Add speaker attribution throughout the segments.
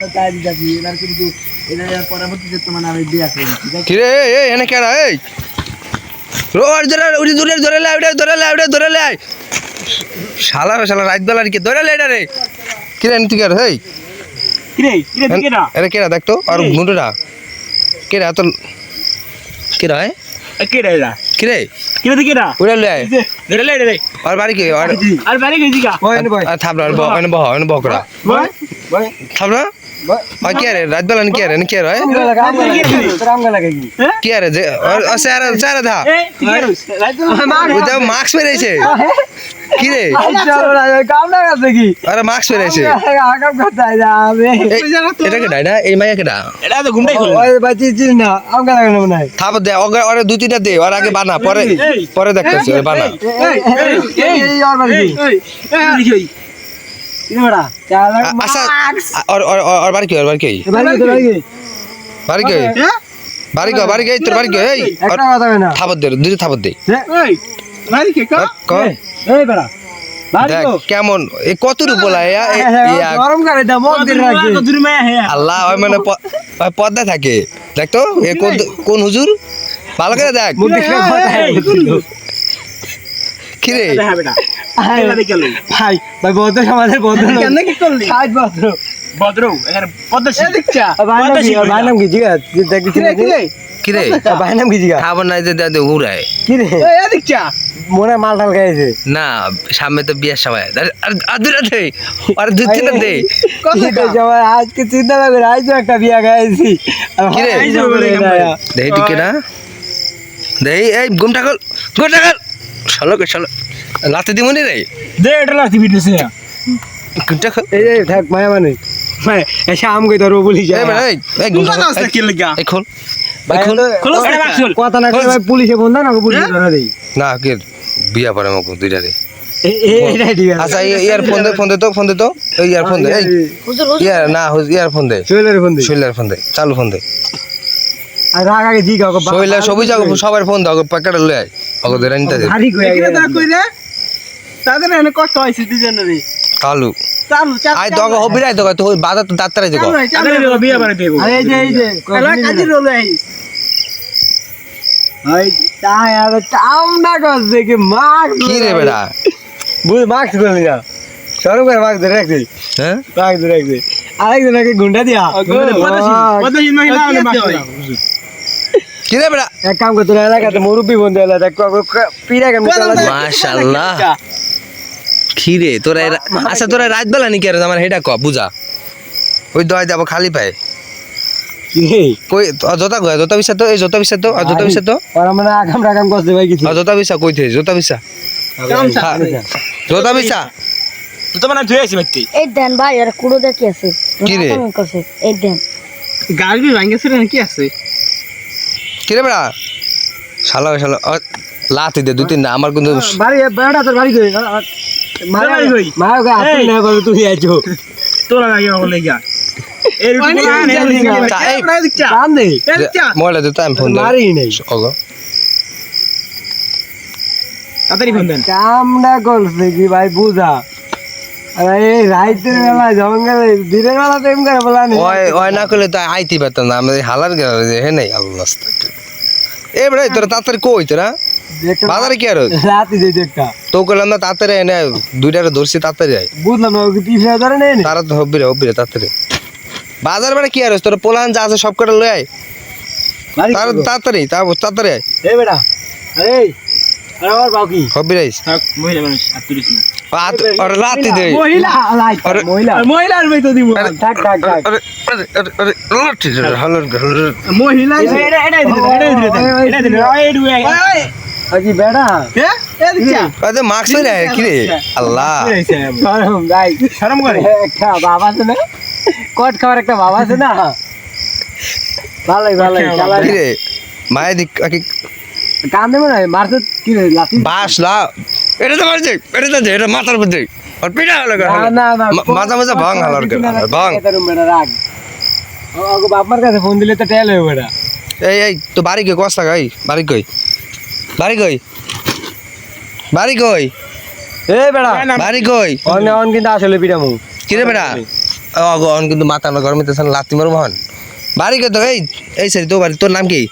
Speaker 1: তাই দিতেছি এবার কিন্তু এটা পরবর্তীতে তোমার আমি বিয়া করি ঠিক আছে?
Speaker 2: কিরে এই এই এনে কেরা এই? রোড ধরে উড়ি দূরে ধরে লাই ধরে লাই ধরে লাই শালা শালা রাত বেলা কি ধরে লাই এটা রে। কিরে এনে তুই কেরা এই?
Speaker 1: কিরে কিরে তুই কেডা?
Speaker 2: আরে কেরা দেখ তো আর মুন্ডুরা কেরা তো কেরা হ্যাঁ
Speaker 1: কেডা এরা
Speaker 2: কিরে?
Speaker 1: কিরে তুই কেডা?
Speaker 2: উড়ে লাই
Speaker 1: ধরে লে রে।
Speaker 2: আর বাড়ি কি? আর
Speaker 1: আর বাড়ি গেছি গা
Speaker 2: আর থাপলা আর বহ এনে বহ এনে বহ করা।
Speaker 1: বয় বয়।
Speaker 2: থাপলা আর কি আরে কি আরে কি আরে কি আরে যে আর স্যার স্যার ধা
Speaker 1: এ তুই কেডা রাইতো
Speaker 2: ওইটা মাস্ক পেরেছে কি রে আরে মাস্ক এটা কে ডাই না এই মাইয়া কেডা
Speaker 1: এটা তো ঘুমটাই খুলে
Speaker 2: থাপ দে ওকে ওরে দুই তিনটা দে ওর আগে বানা পরে পরে দেখতেছি বানা আচ্ছা বাড়ি কি বাড়ি কি বাড়ি কি বাড়ি কি বাড়ি কি তোর বাড়ি কি এই থাপত দে দুই থাপত দে ক কেমন এই কত রূপ বলা ইয়া ইয়া
Speaker 3: গরম করে দাও মগ দিয়ে রাখি
Speaker 2: আল্লাহ ওই মানে পদ্মা থাকে দেখ তো এ কোন কোন হুজুর ভালো করে দেখ কি রে
Speaker 3: ভাই ভাই বদ্ধ সমাজের বদ্ধ সাজ বদ্ধ
Speaker 1: ভদ্র এখানে পদ্মা
Speaker 3: ভাই নাম কি? ভাই নাম কি? জিগা দেখি
Speaker 2: কি রে
Speaker 3: ভাই নাম কি জিগা?
Speaker 2: খাবার নাই যে দে উড়ায়।
Speaker 3: কি রে মনে মাল টাল খাইছে।
Speaker 2: না সামনে তো বিয়ের সময় আর- আর- আর দুটা দে। আর দুই তিনটা দে।
Speaker 3: সবাই আজকে চিন্তা না করে আইজো একটা বিয়া খাইছি।
Speaker 2: কি রে? দেহি টিকে না দেহি এই ঘুমটা কর ঘুমটা চলো চলো লাতে দিমনি রে?
Speaker 1: দে এটা লাগতে বিটনেছে
Speaker 2: ঘুমটা কর
Speaker 3: এই যে থাক মায়া মানুষ। ভাই এসে আম কই ধরবো বলি
Speaker 2: এই বেটা, এই এই ঘুমটা কর
Speaker 1: কি লাগা?
Speaker 2: এই খোল।
Speaker 3: ভাই
Speaker 2: এই খোল।
Speaker 1: খোলো।
Speaker 3: কথা না কই ভাই পুলিশে ফোন দাও না পুলিশে ধরে দেই?
Speaker 2: না কে বিয়া পরে দুইটা রে
Speaker 3: আছে।
Speaker 2: আচ্ছা ফোন দে ফোন দে তো ফোন দে তো। এই ইয়ার দে এই। ইয়ার না ইয়ার দে।
Speaker 3: শৈলের ফোন দিই
Speaker 2: শৈলার ফোন দে চালু ফোন দে।
Speaker 3: আর রাগ আগে জি কাউকে
Speaker 2: শৈলা সবই যাব সবার ফোন দাও প্যাকেট লয়ে আয়। দে।
Speaker 1: তাদের কষ্ট দুজনেরই।
Speaker 2: কালু আই তো তো
Speaker 1: বিয়ে
Speaker 3: আরে এই যে এই যে
Speaker 1: এলা কাজী রোল
Speaker 3: তাই আর কাম না কর দেখে মাস্ক
Speaker 2: কি রে বেটা
Speaker 3: বুঝ মাস্ক করলি না। সরম করে মাস্ক ধরে
Speaker 2: হ্যাঁ?
Speaker 3: মাস্ক ধরে রাখছি আরেকজনকে গুন্ডা দিয়া।
Speaker 1: মহিলা বাক্স দাও।
Speaker 2: কি রে বেটা
Speaker 3: এক কাম করতো এলাকাতে মুরব্বী বন্ধু এলাকা পিড়া কেমন
Speaker 2: মাশাআল্লাহ কি রে তোরা আচ্ছা তোরা রাত বেলা নি কেন আমার হেডা ক বুঝা? ওই দয় যাব খালি পায়। কই জোতা কই জোতা বিছা তো এই জোতা বিছা তো আর জোতা বিছা তো।
Speaker 3: ওরা মানে আগাম রাগাম করছে ভাই কিছু।
Speaker 2: আর জোতা বিছা কই থে জোতা বিছা জোতা বিছা
Speaker 1: তো মানে ধুয়ে আইছি ব্যক্তি
Speaker 4: এই দেন ভাই এর কুড়ো দেখি আছে।
Speaker 2: কি রে?
Speaker 4: এই দেন।
Speaker 1: গাছ বি ভাঙ্গেছে কি আছে?
Speaker 2: কি রে বেটা শালা শালা লাতি দে দু তিন আমার কিন্তু
Speaker 3: বাড়ি বেড়া তোর বাড়ি কই? মারা
Speaker 1: কই?
Speaker 3: মারা আপনি না বলে তুই আইছো।
Speaker 1: তোরা বলে
Speaker 2: মোবাইলে আমি ফোন
Speaker 1: তাড়াতাড়ি ফোন দেন।
Speaker 3: কাম না করছে কি ভাই বুঝা। এই রাইতের বেলা জঙ্গলে দিনের বেলা তো এম করে বলা নেই
Speaker 2: ওই ওই না করলে তো আইতি পারতাম না আমি হালার গেল যে হে নাই আল্লাহ এ বেটা তোরা তাড়াতাড়ি কই তোরা? বাজারে কি আর
Speaker 3: রাতে যেই একটা।
Speaker 2: তো করলাম না তাড়াতাড়ি এনে দুইটারে ধরছি তাড়াতাড়ি আয়।
Speaker 3: বুঝলাম না ওকে পিছনে ধরে নেই নি।
Speaker 2: তারা তো হবি রে তাড়াতাড়ি। বাজার বেড়া কি আর তোর পোলান যা আছে সব কটা লই আয়। তাড়াতাড়ি তাড়াতাড়ি আয়।
Speaker 3: এই বেটা এই, আরে বাকি
Speaker 2: হবি
Speaker 1: মহিলা মানুষ আর তুলিস না
Speaker 2: আর লাতি দে
Speaker 3: মহিলা মহিলা।
Speaker 1: মহিলার বই তো দিব।
Speaker 3: থাক থাক থাক।
Speaker 2: আরে আরে আরে লাতি দে হালার হালার
Speaker 1: মহিলা এটা এটাই দিলে এটাই দিলে এটাই দিলে
Speaker 3: আজি বেটা
Speaker 1: হ্যাঁ এই দিচ্ছা।
Speaker 2: আরে মার্কস রে? কি রে আল্লাহ।
Speaker 3: শরম গাই
Speaker 1: শরম করে
Speaker 3: একটা বাবা আছে না? কট খাওয়ার একটা বাবা আছে না? ভালোই ভালোই চালা
Speaker 2: রে? মায়ের দিক
Speaker 3: কান দেবো না মারতে কি রে
Speaker 2: বাস লা এটা তো মারছে এটা তো এটা মাথার মধ্যে আর পিটা হলো
Speaker 3: না না না
Speaker 2: মাথা মাথা ভাঙ হালার ভাঙ।
Speaker 3: বেটা রাগ ওগো বাপমার কাছে ফোন দিলে তো টেল হয়ে বেটা
Speaker 2: এই এই তো বাড়ি কই? কষ্ট গাই বাড়ি কই? বাড়ি কই? বাড়ি কই?
Speaker 3: এই বেটা
Speaker 2: বাড়ি কই?
Speaker 3: অন অন কিন্তু আসলে পিটামু
Speaker 2: কি রে বেটা অগন কিন্তু মাথা না গরমে লাত্তি মারব হন বাড়ি কে তো এই এই সরি তো বাড়ি তোর নাম কি?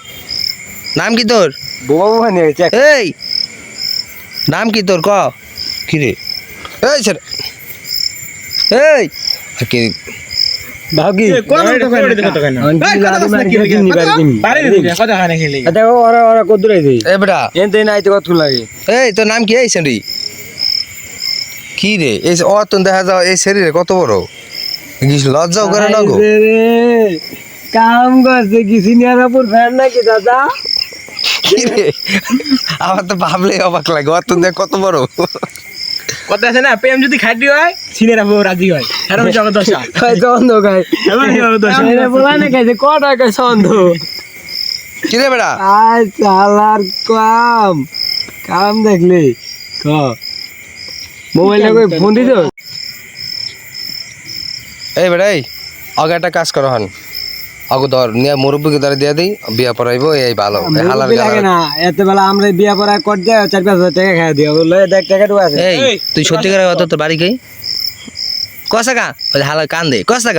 Speaker 2: নাম কি তোর?
Speaker 3: বোমা বোমা নিয়ে
Speaker 2: এই নাম কি তোর? ক। কি রে? এই স্যার এই। আর
Speaker 3: ভাগি।
Speaker 1: কোন করে
Speaker 2: নাম কি? এই সেন্ডি কি রে? এই যে অতন দেখা যাও এই শরীরে কত বড়? কিছু লজ্জাও করে না গো।
Speaker 3: কাম করছে কি সিনিয়রাপুর ফ্যান নাকি দাদা?
Speaker 2: কি আমার তো ভাবলে অবাক লাগে দেখ কত বড়?
Speaker 1: কথা আছে না প্রেম যদি খাটি হয় সিনেরা বউ রাজি হয়। এরকম জগৎ দশা।
Speaker 3: চন্দ এরে বলা না খাইছে ক টাকা চন্দ
Speaker 2: কি রে বেটা
Speaker 3: আয় চালার কাম। কাম দেখলি? ক। মোবাইলটা কই ফোন দিছ?
Speaker 2: এই বেটা এই আগে একটা কাজ করো হন। আগু ধর নিয়ে মুরব্বীকে ধরে দিয়ে দিই বিয়া পড়াইবো এই ভালো এই হালার
Speaker 3: লাগে না এত বেলা আমরা বিয়া পড়া কর দেয় চার পাঁচ হাজার টাকা খাই দিও লয়ে দেখ টাকা টুকু আছে।
Speaker 2: এই তুই সত্যি করে কত তোর বাড়ি কই? হালা কান দে। কসা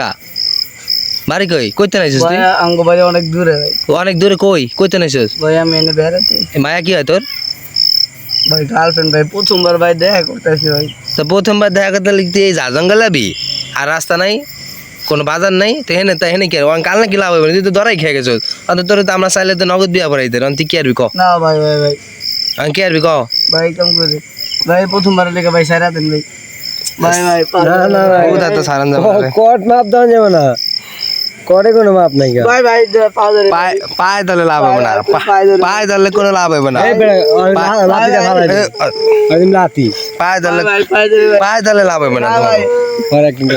Speaker 2: বাড়ি কই? কইতে নাইছিস তুই?
Speaker 1: আঙ্গ বাড়ি অনেক দূরে
Speaker 2: অনেক দূরে কই? কইতে নাইছিস?
Speaker 1: ভাই আমি এনে বেড়াতে।
Speaker 2: মায়া কি হয় তোর?
Speaker 1: ভাই গার্লফ্রেন্ড ভাই প্রথমবার ভাই দেখা করতেছি ভাই।
Speaker 2: তো প্রথমবার দেখা করতে লিখতে এই যা জঙ্গল আর রাস্তা নাই? কোনো বাজার নাই তো হেনে তো হেনে কি আর? কাল না কি লাভ হবে? তুই তো ধরাই খেয়ে গেছো অন্ত তোর তো আমরা চাইলে তো নগদ বিয়া পড়াই দেন তুই কি আরবি ক
Speaker 1: না ভাই ভাই ভাই।
Speaker 2: আমি কি আরবি ক
Speaker 1: ভাই কাম করে ভাই প্রথমবার লেগে ভাই সারা দেন ভাই। ভাই ভাই
Speaker 3: না না ভাই
Speaker 2: ও তো সারান যাবে।
Speaker 3: কোট মাপ দাও যাবে না। করে কোনো মাপ নাই
Speaker 1: ভাই ভাই
Speaker 2: পায়ে ধরলে লাভ হবে না।
Speaker 1: পায়ে ধরে-
Speaker 2: ধরলে কোনো লাভ হবে না।
Speaker 3: লাতি।
Speaker 2: পায়ে ধরলে
Speaker 1: পায়ে
Speaker 2: ধরলে লাভ হবে না।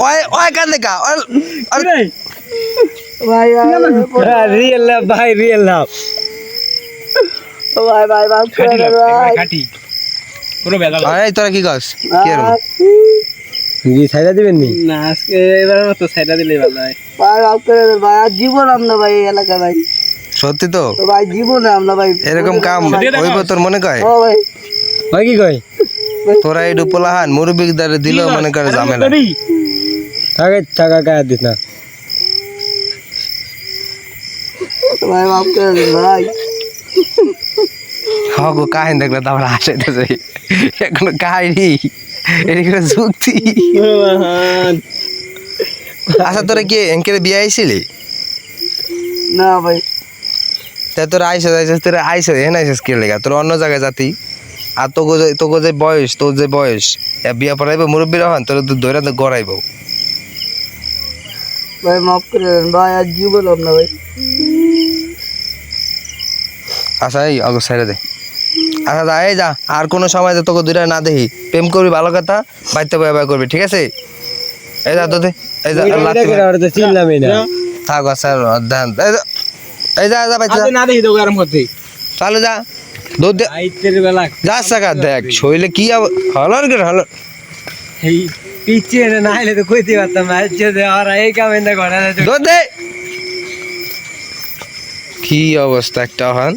Speaker 2: ওই ওই কান দেখা
Speaker 3: রিয়েল লাভ ভাই রিয়েল লাভ
Speaker 1: ভাই ভাই ভাই
Speaker 5: খাটি বেদা
Speaker 2: এই তোরা কি কস কি আর
Speaker 3: কি দিবেন নি?
Speaker 1: না আজকে এবারের মতো সাইডা দিলেই ভালো হয়। ভাই ভাই করে দেন ভাই জীবন আমরা ভাই এলাকা ভাই।
Speaker 2: সত্যি তো?
Speaker 1: ভাই জীবনে আমরা ভাই
Speaker 2: এরকম কাম হইব তোর মনে কয়?
Speaker 1: ও ভাই।
Speaker 3: ভাই কি কয়?
Speaker 2: তোরা এই ডুপলাহান দিল মনে করে ঝামেলা।
Speaker 3: থাকে টাকা কায়া দিস না।
Speaker 1: ভাই মাফ করে দেন ভাই।
Speaker 2: হগো কাহিনী দেখলে তো আমরা হাসাইতেছে এখনও কাহিনী। এদিকে যুক্তি। আচ্ছা তোরা কি এনকে বিয়ে আইছিলি
Speaker 1: না ভাই।
Speaker 2: তা তোরা আইসে আইসিস তোরা আইসে হেন আইসিস কে লেগা? তোর অন্য জায়গায় জাতি। আর তোকে যে তোকে যে বয়স তোর যে বয়স। এ বিয়া পড়াইবো মুরব্বীরা হন তোর তো ধৈরা তো গড়াইবো
Speaker 1: ভাই মাফ করে দেন ভাই আর জীবন আমরা ভাই।
Speaker 2: আচ্ছা এই ছেড়ে দে। আচ্ছা যা এই যা আর কোনো সময় তোকে দুইটা না দেখি প্রেম করবি ভালো কথা বাইতে বয়া বয়া করবি ঠিক আছে? এই যা তো দে এই যা
Speaker 3: চিনলামই না।
Speaker 2: থাক আচ্ছা ধ্যান এই যা যা যা বাইতে
Speaker 5: না দেখি তো গরম করতে।
Speaker 2: চালু যা দুধ
Speaker 3: আইতের বেলা
Speaker 2: যা সাকা দেখ শৈলে কি হলর করে হলর।
Speaker 3: এই পিছিয়ে না আইলে তো কইতে পারতাম না। যে আর এই কামে না ঘরে
Speaker 2: দুধ দে। কি অবস্থা একটা হন?